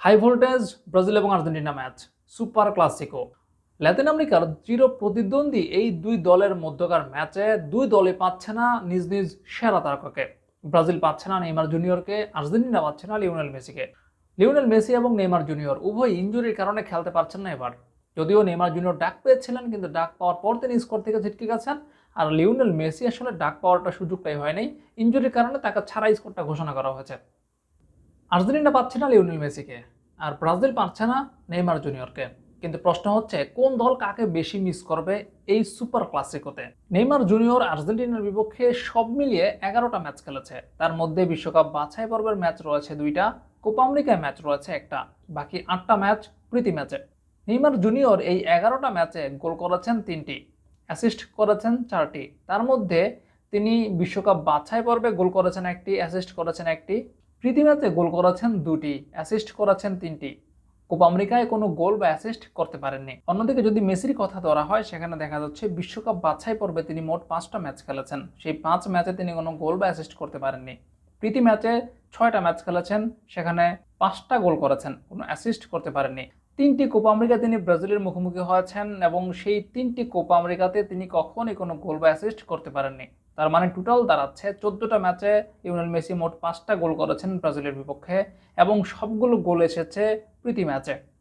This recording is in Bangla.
হাই ভোল্টেজ ব্রাজিল এবং Argentina match super clasico Latin আমেরিকার চির প্রতিদ্বন্দ্বী এই দুই দলের মধ্যকার ম্যাচে দুই দলে পাচ্ছে না নিজ নিজ সেরা তারকাকে। ব্রাজিল পাচ্ছে না নেইমার জুনিয়রকে, আর্জেন্টিনা পাচ্ছে না লিওনেল মেসিকে। লিওনেল মেসি এবং নেইমার জুনিয়র উভয় ইঞ্জুরির কারণে খেলতে পারছেন না এবার। যদিও নেইমার জুনিয়র ডাক পেয়েছিলেন, কিন্তু ডাক পাওয়ার পর তিনি স্কোর থেকে ছিটকে গেছেন। আর লিওনেল মেসি আসলে ডাক পাওয়ারটা সুযোগটাই হয়নি। ইঞ্জুরির কারণে তাকে ছাড়া স্কোরটা ঘোষণা করা হয়েছে। আর্জেন্টিনা পাচ্ছে না লিওনেল মেসিকে, আর ব্রাজিল পাচ্ছে না নেইমার জুনিয়রকে। কিন্তু প্রশ্ন হচ্ছে, কোন দল কাকে বেশি মিস করবে এই সুপার ক্লাসিকোতে? নেইমার জুনিয়র আর্জেন্টিনার বিপক্ষে সব মিলিয়ে এগারোটা ম্যাচ খেলেছে। তার মধ্যে বিশ্বকাপ বাছাই পর্বের ম্যাচ রয়েছে দুইটা, কোপা আমেরিকায় ম্যাচ রয়েছে একটা, বাকি আটটা ম্যাচ প্রীতি ম্যাচে। নেইমার জুনিয়র এই এগারোটা ম্যাচে গোল করেছেন তিনটি, অ্যাসিস্ট করেছেন চারটি। তার মধ্যে তিনি বিশ্বকাপ বাছাই পর্বে গোল করেছেন একটি, অ্যাসিস্ট করেছেন একটি প্রীতি ম্যাচে গোল করেছেন দুটি অ্যাসিস্ট করেছেন তিনটি। কোপা আমেরিকায় কোনো গোল বা অ্যাসিস্ট করতে পারেননি। অন্যদিকে যদি মেসির কথা ধরা হয়, সেখানে দেখা যাচ্ছে বিশ্বকাপ বাছাই পর্বে তিনি মোট পাঁচটা ম্যাচ খেলেছেন। সেই পাঁচ ম্যাচে তিনি কোনো গোল বা অ্যাসিস্ট করতে পারেননি। প্রীতি ম্যাচে ছয়টা ম্যাচ খেলেছেন, সেখানে পাঁচটা গোল করেছেন, কোনো অ্যাসিস্ট করতে পারেননি। তিনটি কোপা আমেরিকা তিনি ব্রাজিলের মুখোমুখি হয়েছেন এবং সেই তিনটি কোপা আমেরিকাতে তিনি কখনই কোনো গোল বা অ্যাসিস্ট করতে পারেননি। তার মানে টোটাল দাঁড়াচ্ছে চোদ্দোটা ম্যাচে লিওনেল মেসি মোট পাঁচটা গোল করেছেন ব্রাজিলের বিপক্ষে এবং সবগুলো গোল এসেছে প্রীতি ম্যাচে